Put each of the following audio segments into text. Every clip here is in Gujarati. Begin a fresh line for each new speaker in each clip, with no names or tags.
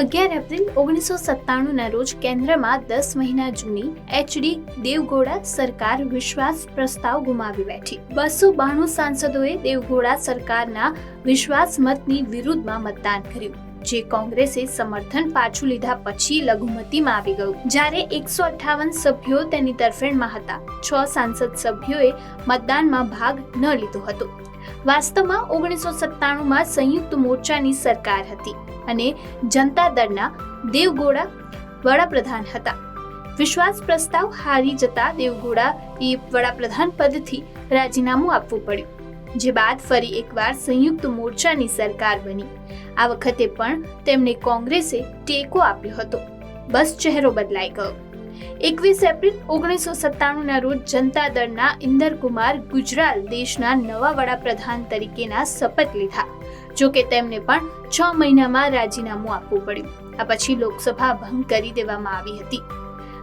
અગિયાર એપ્રિલ ઓગણીસો સત્તાણુંના રોજ કેન્દ્રમાં દસ મહિના જૂની એચડી દેવગોડા સરકાર વિશ્વાસ પ્રસ્તાવ ગુમાવી બેઠી. બસો બાણું સાંસદોએ દેવઘોડા સરકારના વિશ્વાસ મતની વિરુદ્ધમાં મતદાન કર્યું, જે કોંગ્રેસે સમર્થન પાછું લીધા પછી લઘુમતીમાં આવી ગયું. જ્યારે એકસો અઠ્ઠાવન સભ્યો તેની તરફેણમાં હતા, છ સાંસદ સભ્યોએ મતદાનમાં ભાગ ન લીધો હતો. વાસ્તવમાં ઓગણીસો સત્તાણુંમાં સંયુક્ત મોરચાની સરકાર હતી અને જનતા દળના દેવગોડા વડાપ્રધાન હતા. વિશ્વાસ પ્રસ્તાવ હારી જતા દેવગોડા એ વડાપ્રધાન પદથી રાજીનામું આપવું પડ્યું, જે બાદ ફરી એકવાર સંયુક્ત મોરચાની સરકાર બની. આ વખતે પણ તેમને કોંગ્રેસે ટેકો આપ્યો હતો. બસ ચહેરો બદલાઈ ગયો. એકવીસ એપ્રિલ ઓગણીસો સત્તાણુંના રોજ જનતા દળના ઇન્દરકુમાર ગુજરાલ દેશના નવા વડાપ્રધાન તરીકેના શપથ લીધા. જો કે તેમને પણ છ મહિનામાં રાજીનામું આપવું પડ્યું. આ પછી લોકસભા ભંગ કરી દેવામાં આવી હતી.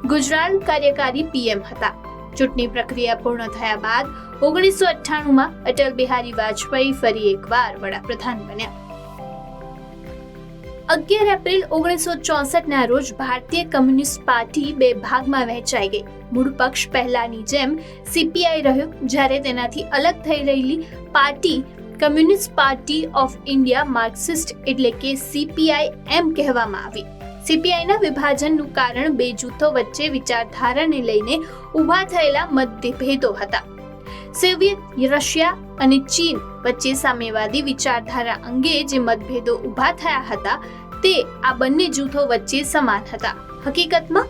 ગુજરાલ કાર્યકારી પીએમ હતા. ચૂંટણી પ્રક્રિયા પૂર્ણ થયા બાદ ઓગણીસો અઠ્ઠાણુંમાં અટલ બિહારી વાજપેયી ફરી એકવાર વડાપ્રધાન બન્યા. અગિયાર એપ્રિલ ઓગણીસો ચોસઠના રોજ ભારતીય કમ્યુનિસ્ટ પાર્ટી બે ભાગમાં વહેંચાઈ ગઈ. મૂળ પક્ષ પહેલાની જેમ સીપીઆઈ રહ્યો, જ્યારે તેનાથી અલગ થઈ રહેલી party communist party of India Marxist એટલે કે સીપીઆઈ એમ કહેવામાં આવી. સીપીઆઈના વિભાજનનું કારણ બે જૂથો વચ્ચે વિચારધારાને લઈને ઊભા થયેલા મતભેદો હતા. સોવિયત, રશિયા અને ચીન વચ્ચે સામ્યવાદી વિચારધારા અંગે જે મતભેદો ઊભા થયા હતા, તે આ બંને જૂથો વચ્ચે સમાન હતા. હકીકતમાં,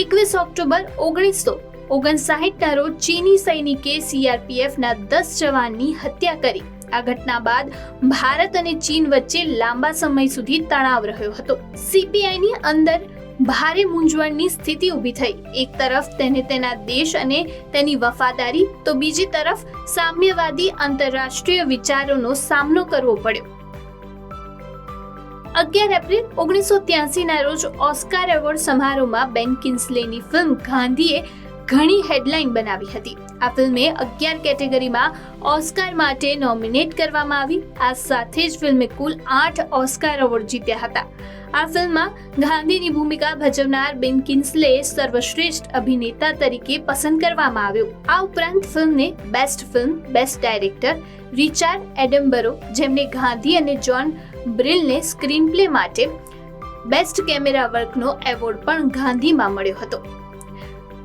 એકવીસ ઓક્ટોબર ઓગણીસો ઓગણસાહીઠના રોજ ચીની સૈનિકે સીઆરપીએફના દસ જવાનની હત્યા કરી. આ ઘટના બાદ ભારત અને ચીન વચ્ચે લાંબા સમય સુધી તણાવ રહ્યો હતો. સીપીઆઈની અંદર ભારે મૂંઝવણની સ્થિતિ ઊભી થઈ. એક તરફ તેને તેના દેશ અને તેની વફાદારી, તો બીજી તરફ સામ્યવાદી આંતરરાષ્ટ્રીય વિચારોનો સામનો કરવો પડ્યો. અગિયાર એપ્રિલ ઓગણીસો ત્યાસીના રોજ ઓસ્કાર એવોર્ડ સમારોહમાં બેન કિન્સલેની ફિલ્મ ગાંધીએ ઘણી હેડલાઇન બનાવી હતી. આ ફિલ્મે અગિયાર કેટેગરીમાં ઓસ્કાર માટે નોમિનેટ કરવામાં આવી. આ સાથે જ ફિલ્મે કુલ આઠ ઓસ્કાર એવોર્ડ જીત્યા હતા. આ ફિલ્મમાં ગાંધીની ભૂમિકા ભજવનાર બેન કિન્સલે સર્વશ્રેષ્ઠ અભિનેતા તરીકે પસંદ કરવામાં આવ્યો. આ ઉપરાંત ફિલ્મને best film, best director Richard Attenborough, જેમને ગાંધી અને જ્હોન બ્રિલને સ્ક્રીન પ્લે માટે બેસ્ટ કેમેરા વર્કનો એવોર્ડ પણ ગાંધીમાં મળ્યો હતો.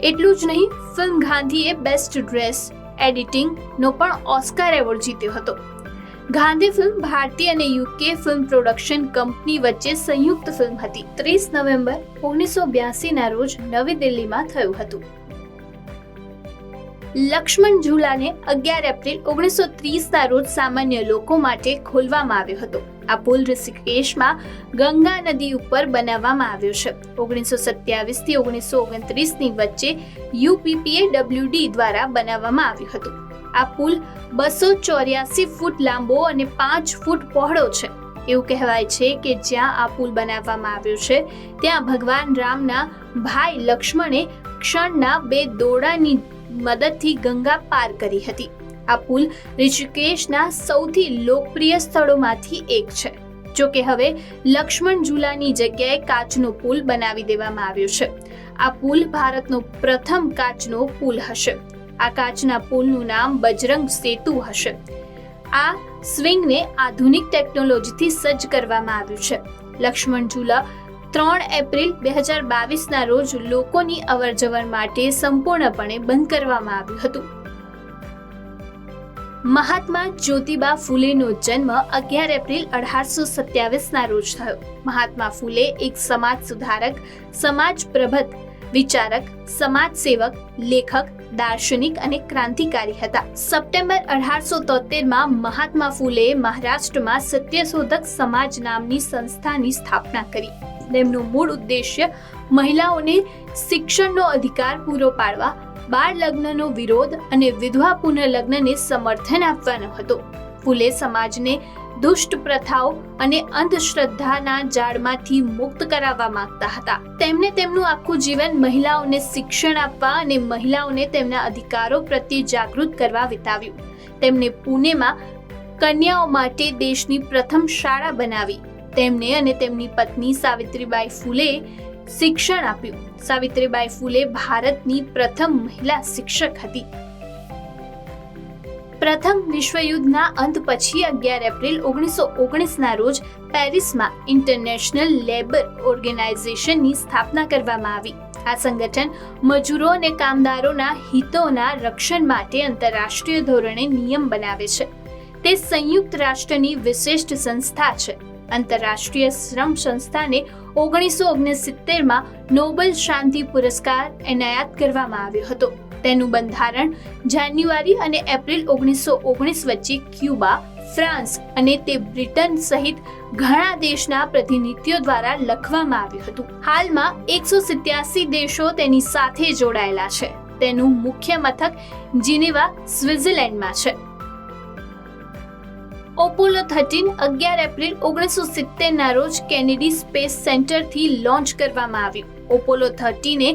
એટલું જ નહીં, ફિલ્મ ગાંધીએ બેસ્ટ ડ્રેસ એડિટિંગનો પણ ઓસ્કાર એવોર્ડ જીત્યો હતો. ગાંધી ફિલ્મ ભારતીય અને યુકે ફિલ્મ પ્રોડક્શન કંપની વચ્ચે સંયુક્ત ફિલ્મ હતી. ત્રીસ નવેમ્બર ઓગણીસો બ્યાસીના રોજ નવી દિલ્હીમાં થયું હતું. લક્ષ્મણ ઝુલાને અગિયાર એપ્રિલ ઓગણીસો ત્રીસના રોજ સામાન્ય લોકો માટે ખોલવામાં આવ્યો હતો. આ પુલ ઋષિકેશમાં ગંગા નદી ઉપર બનાવવામાં આવ્યો છે. ઓગણીસો સત્યાવીસથી ઓગણીસો ઓગણત્રીસની વચ્ચે યુપીપીએ ડબલ્યુડી દ્વારા બનાવવામાં આવ્યું હતું. આ પુલ બસો ચોર્યાસી ફૂટ લાંબો અને પાંચ ફૂટ પહોળો છે. એવું કહેવાય છે કે જ્યાં આ પુલ બનાવવામાં આવ્યો છે, ત્યાં ભગવાન રામના ભાઈ લક્ષ્મણે ક્ષણના બે દોડાની મદદથી ગંગા પાર કરી હતી. આ પુલ ઋષિકેશના સૌથી લોકપ્રિય સ્થળોમાંથી એક છે. જો કે હવે લક્ષ્મણ ઝુલાની જગ્યાએ કાચનો પુલ બનાવી દેવામાં આવ્યો છે. આ પુલ ભારતનો પ્રથમ કાચનો પુલ હશે. આ કાચના પુલનું નામ બજરંગ સેતુ હશે. આ સ્વિંગને આધુનિક ટેકનોલોજીથી સજ્જ કરવામાં આવ્યું છે. લક્ષ્મણ ઝુલા ત્રણ એપ્રિલ બે હજાર બાવીસના રોજ લોકોની અવરજવર માટે સંપૂર્ણપણે બંધ કરવામાં આવ્યું હતું. મહાત્મા જ્યોતિબા ફૂલેનો જન્મ અગિયાર એપ્રિલ અઢારસો સત્યાવીસના રોજ થયો. મહાત્મા ફૂલે એક સમાજ સુધારક, સમાજ પ્રભત વિચારક, સમાજ સેવક, લેખક, દાર્શનિક અને ક્રાંતિકારી હતા. સપ્ટેમ્બર અઢારસો તોતેરમાં મહાત્મા ફૂલે મહારાષ્ટ્રમાં સત્યશોધક સમાજ નામની સંસ્થાની સ્થાપના કરી. તેમનું મૂળ ઉદ્દેશ્ય મહિલાઓને શિક્ષણનો અધિકાર પૂરો પાડવા બાળ લગ્નનો વિરોધ અને વિધવા પુનઃલગ્નને સમર્થન આપવાનો હતો. ફૂલે સમાજને દુષ્ટ પ્રથાઓ અને અંધશ્રદ્ધાના જાળમાંથી મુક્ત કરાવવા માંગતા હતા. તેમણે તેમનું આખું જીવન મહિલાઓને શિક્ષણ આપવા અને મહિલાઓને તેમના અધિકારો પ્રત્યે જાગૃત કરવા વિતાવ્યું. તેમણે પુણેમાં કન્યાઓ માટે દેશની પ્રથમ શાળા બનાવી. તેમણે અને તેમની પત્ની સાવિત્રીબાઈ ફૂલે શિક્ષણ આપ્યું. સાવિત્રીબાઈ ફૂલે ભારતની પ્રથમ મહિલા શિક્ષક હતી. પ્રથમ વિશ્વયુદ્ધના અંત પછી અગિયાર એપ્રિલ ઓગણીસો ઓગણીસના રોજ પેરિસમાં ઇન્ટરનેશનલ લેબર ઓર્ગેનાઇઝેશનની સ્થાપના કરવામાં આવી. આ સંગઠન મજૂરો અને કામદારોના હિતોના રક્ષણ માટે આંતરરાષ્ટ્રીય ધોરણે નિયમ બનાવે છે. તે સંયુક્ત રાષ્ટ્રની વિશિષ્ટ સંસ્થા છે. આંતરરાષ્ટ્રીય શ્રમ સંસ્થાને ઓગણીસો ઓગણસિત્તેરમાં નોબેલ શાંતિ પુરસ્કાર એનાયત કરવામાં આવ્યો હતો. તેનું બંધારણ જાન્યુઆરી અને એપ્રિલ ઓગણીસો ઓગણીસ વચ્ચે ક્યુબા ફ્રાન્સ અને તે બ્રિટન સહિત ઘણા દેશના પ્રતિનિધિઓ દ્વારા લખવામાં આવ્યું હતું. હાલમાં એકસો સિત્યાસી દેશો તેની સાથે જોડાયેલા છે. તેનું મુખ્ય મથક જીનેવા, સ્વિટ્ઝરલેન્ડમાં છે. ઓપોલો થર્ટીન અગિયાર એપ્રિલ ઓગણીસો સિત્તેરના રોજ કેનેડી સ્પેસ સેન્ટરથી લોન્ચ કરવામાં આવ્યું. ઓપોલો થર્ટીને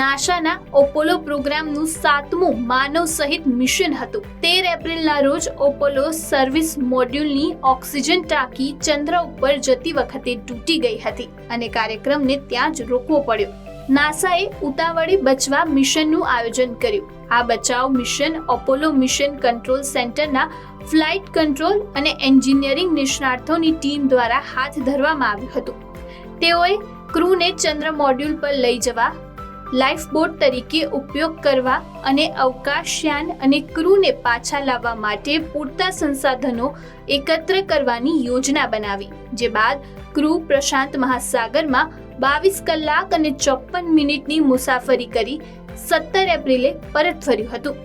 નાસાના ઓપોલો પ્રોગ્રામનું સાતમું માનવ સહિત મિશન હતું. તેર એપ્રિલના રોજ ઓપોલો સર્વિસ મોડ્યુલની ઓક્સિજન ટાંકી ચંદ્ર ઉપર જતી વખતે તૂટી ગઈ હતી અને કાર્યક્રમને ત્યાં જ રોકવો પડ્યો. નાસાએ ઉતાવળી બચવા મિશનનું આયોજન કર્યું. આ બચાવ મિશન ઓપોલો મિશન કંટ્રોલ સેન્ટરના ફ્લાઇટ કંટ્રોલ અને એન્જિનિયરિંગ નિષ્ણાતોની ટીમ દ્વારા હાથ ધરવામાં આવ્યું હતું. તેઓએ ક્રૂને ચંદ્ર મોડ્યુલ પર લઈ જવા લાઈફ બોટ તરીકે ઉપયોગ કરવા અને અવકાશયાન અને ક્રૂને પાછા લાવવા માટે પૂરતા સંસાધનો એકત્ર કરવાની યોજના બનાવી, જે બાદ ક્રૂ પ્રશાંત મહાસાગરમાં બાવીસ કલાક અને ચોપન મિનિટની મુસાફરી કરી સત્તર એપ્રિલે પરત ફર્યું હતું.